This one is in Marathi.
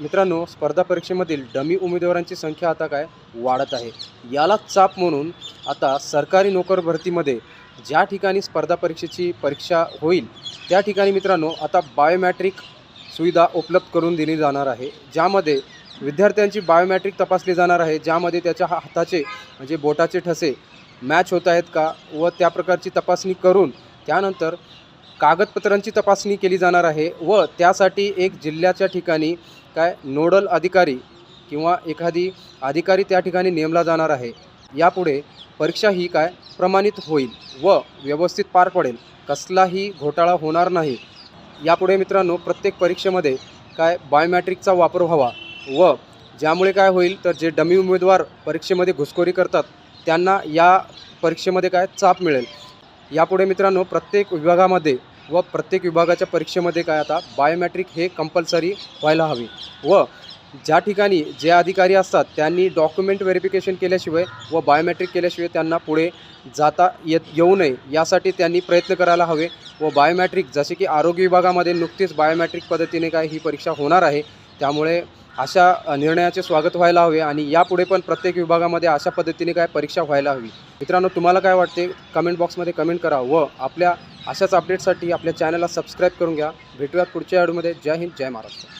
मित्रांनो स्पर्धा परीक्षेमधील डमी उमेदवारांची संख्या आता काय? वाढत आहे. याला चाप म्हणून आता सरकारी नोकर भरतीमध्ये ज्या ठिकाणी स्पर्धा परीक्षेची परीक्षा होईल त्या ठिकाणी मित्रांनो आता बायोमॅट्रिक सुविधा उपलब्ध करून दिली जाणार आहे ज्यामध्ये विद्यार्थ्यांची बायोमॅट्रिक तपासली जाणार आहे ज्यामध्ये त्याच्या हाताचे म्हणजे बोटाचे ठसे मॅच होत आहेत का व त्या प्रकारची तपासणी करून त्यानंतर कागदपत्रांची तपासणी केली जाणार आहे व त्यासाठी एक जिल्ह्याच्या ठिकाणी काय नोडल अधिकारी किंवा एखादी अधिकारी त्या ठिकाणी नेमला जाणार आहे यापुढे परीक्षा ही काय प्रमाणित होईल व व्यवस्थित पार पडेल कसलाही घोटाळा होणार नाही. यापुढे मित्रांनो प्रत्येक परीक्षेमध्ये काय बायोमॅट्रिकचा वापर व्हावा व ज्यामुळे काय होईल तर जे डमी उमेदवार परीक्षेमध्ये घुसखोरी करतात त्यांना या परीक्षेमध्ये काय चाप मिळेल. यापुढे मित्रांनो प्रत्येक विभागामध्ये व प्रत्येक विभागाच्या परीक्षेमध्ये काय आता बायोमॅट्रिक हे कंपल्सरी व्हायला हवी. व ज्या ठिकाणी जे अधिकारी असतात त्यांनी डॉक्युमेंट व्हेरिफिकेशन केल्याशिवाय व बायोमॅट्रिक केल्याशिवाय त्यांना पुढे जाता येत येऊ नये यासाठी त्यांनी प्रयत्न करायला हवे. व बायोमॅट्रिक जसे की आरोग्य विभागामध्ये नुकतीच बायोमॅट्रिक पद्धतीने काय ही परीक्षा होणार आहे त्यामुळे अशा निर्णयाचे स्वागत व्हायला हवे आणि यापुढे पण प्रत्येक विभागामध्ये अशा पद्धतीने काय परीक्षा व्हायला हवी. मित्रांनो तुम्हाला काय वाटते? कमेंट बॉक्समध्ये कमेंट करा व आपल्या अशाच अपडेटसाठी आपल्या चॅनलला सबस्क्राईब करून घ्या. भेटूयात पुढच्या व्हिडिओमध्ये जय हिंद जय महाराष्ट्र.